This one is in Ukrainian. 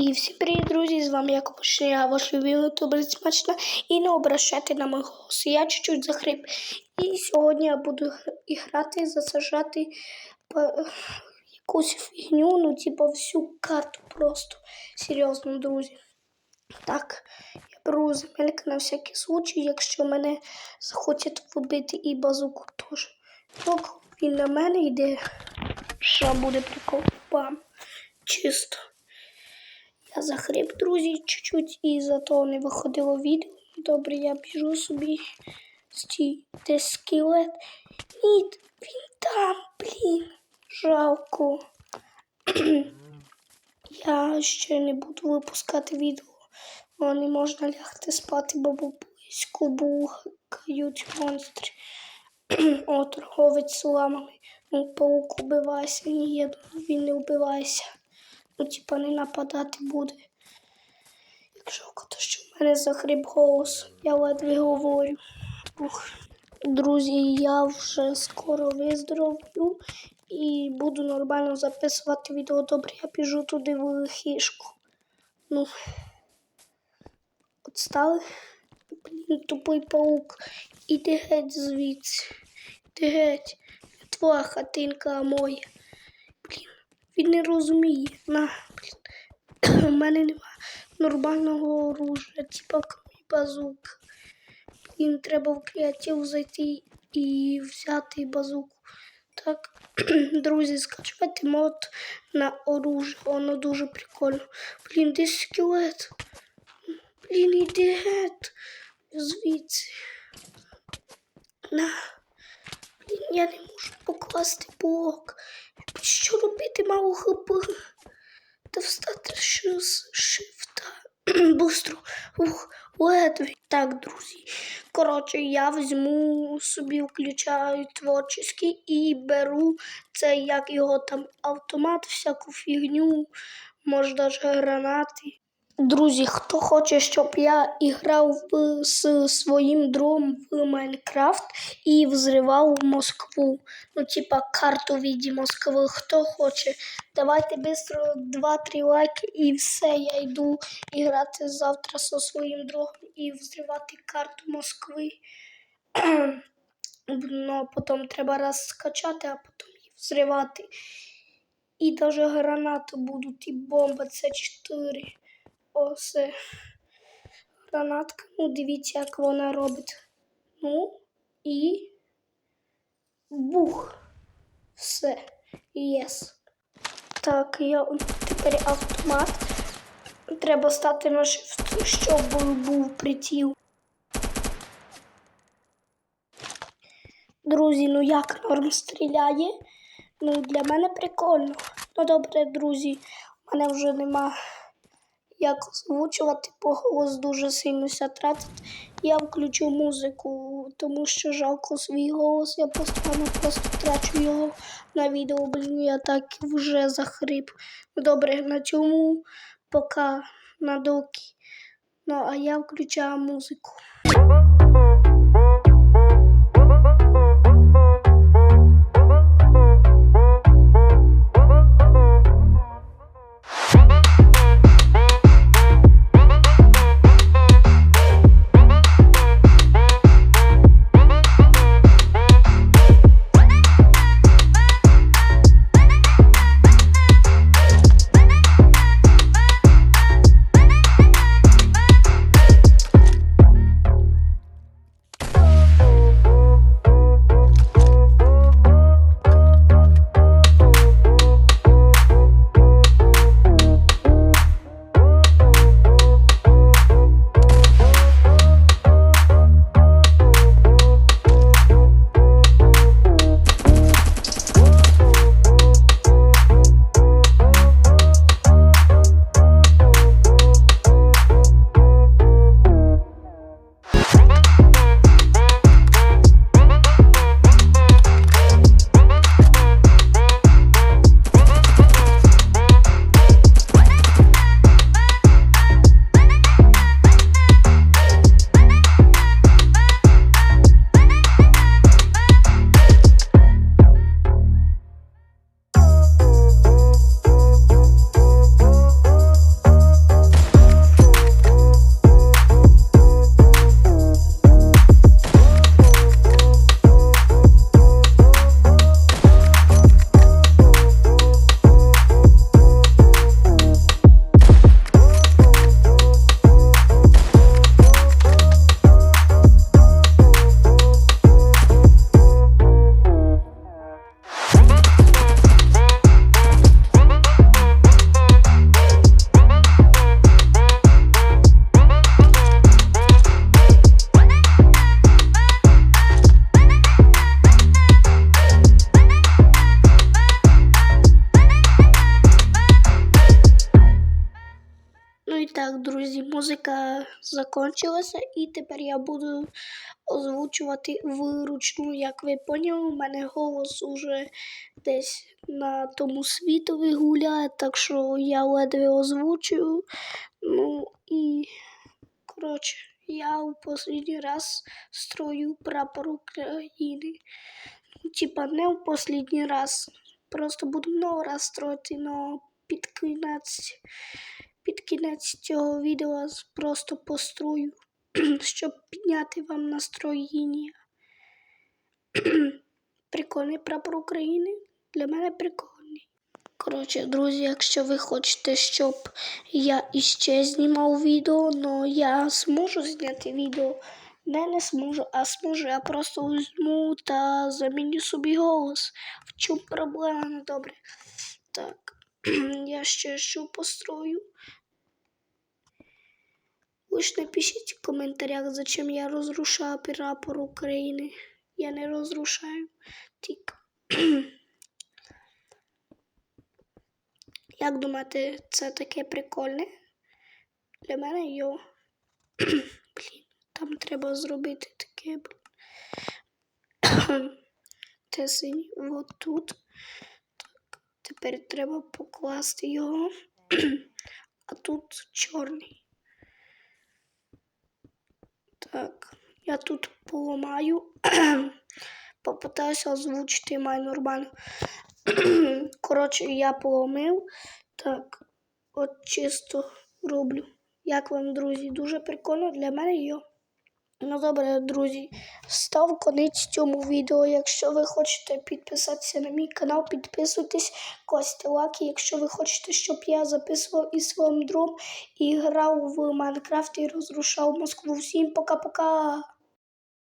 І всім привіт, друзі! З вами Якоб я ваш любимий ютубер смачно. І не обращайте на мій голос. Я чуть-чуть захрип. І сьогодні я буду грати, засажати по- якусь фігню, ну типа всю карту просто. Серйозно, друзі. Так, я беру земелька на всякий случай, якщо мене захочуть вбити і базуку теж. Так, він на мене йде. Що буде прикол? Бам. Чисто. Я захрип, друзі, чуть-чуть і зато не виходило відео. Добре, я біжу собі. Стій, де скелет. Ні, він там, блін. Жалко. я ще не буду випускати відео. Бо не можна лягти спати, бо близько бухають монстри. О, торговець ламами. Ну, паук убивайся. Ні, він не вбивайся. Ну, типа, не нападати буде. Як жалко, то що в мене захрип голос. Я ледве говорю. Ух. Друзі, я вже скоро виздоровлю і буду нормально записувати відео. Добре, я біжу туди в хішку. Ну, от. Блін, тупий паук. Іди геть звідси. Іди геть. Твоя хатинка, моя. Він не розуміє. На, блін. У мене нема нормального оружия, типа базук. Блін, треба в креатив зайти і взяти базуку. Так, друзі, скачайте мод на оружие, воно дуже прикольно. Блін, де скелет? Блін, іди геть звідси. На. Я не можу покласти блок. Що робити мало хп? Та встати що з шифта. Быстро. Ух, ледве. Так, друзі. Коротше, я візьму собі, включаю творчий і беру це, як його там автомат, всяку фігню, може навіть гранати. Друзі, хто хоче, щоб я іграв з своїм другом в Майнкрафт і взривав Москву. Ну, типа карту в віді Москви. Хто хоче, давайте швидко 2-3 лайки і все. Я йду грати завтра зі своїм другом і взривати карту Москви. Ну, потім треба раз скачати, а потім її взривати. І навіть гранату будуть, і бомба С4. Ось гранатка. Ну, дивіться, як вона робить. Ну і бух. Все. Єс. Так, я тепер автомат. Треба стати на shift, щоб був притіл. Друзі, ну як норм стріляє? Ну, для мене прикольно. Ну добре, друзі, у мене вже нема як озвучувати, бо голос дуже сильно ся тратить. Я включу музику, тому що жалко свій голос. Я постійно просто трачу його на відео. Блін, я так вже захрип. Добре, на цьому пока на доки. Ну, а я включаю музику. Друзі, музика закінчилася, і тепер я буду озвучувати вручну. Як ви поняли, у мене голос уже десь на тому світові гуляє, так що я ледве озвучую. Ну і коротше, я у останній раз строю прапор України. Ну, Типа не в останній раз. Просто буду много раз строїти, но під кінець, під кінець цього відео просто построю, щоб підняти вам настроєння. Прикольний прапор України. Для мене прикольний. Коротше, друзі, якщо ви хочете, щоб я іще знімав відео, но я зможу зняти відео. Не, не зможу, а зможу. Я просто візьму та заміню собі голос. В чому проблема? Ну добре. Так, я ще що построю. Ви напишіть в коментарях, зачем я розрушаю прапор України. Я не розрушаю. Тільки. Як думаєте, це таке прикольне? Для мене йо. Блін, там треба зробити таке, блін. Те синій, от тут. Так, тепер треба покласти його. а тут чорний. Так, я тут поламаю. Попитаюся озвучити май нормально. Коротше, я поломив. Так, от чисто роблю. Як вам, друзі? Дуже прикольно для мене йо. Ну добре, друзі, став конець цьому відео. Якщо ви хочете підписатися на мій канал, підписуйтесь, косьте лаки. Якщо ви хочете, щоб я записував із своїм другом і грав в Майнкрафт і розрушав Москву. Всім пока-пока!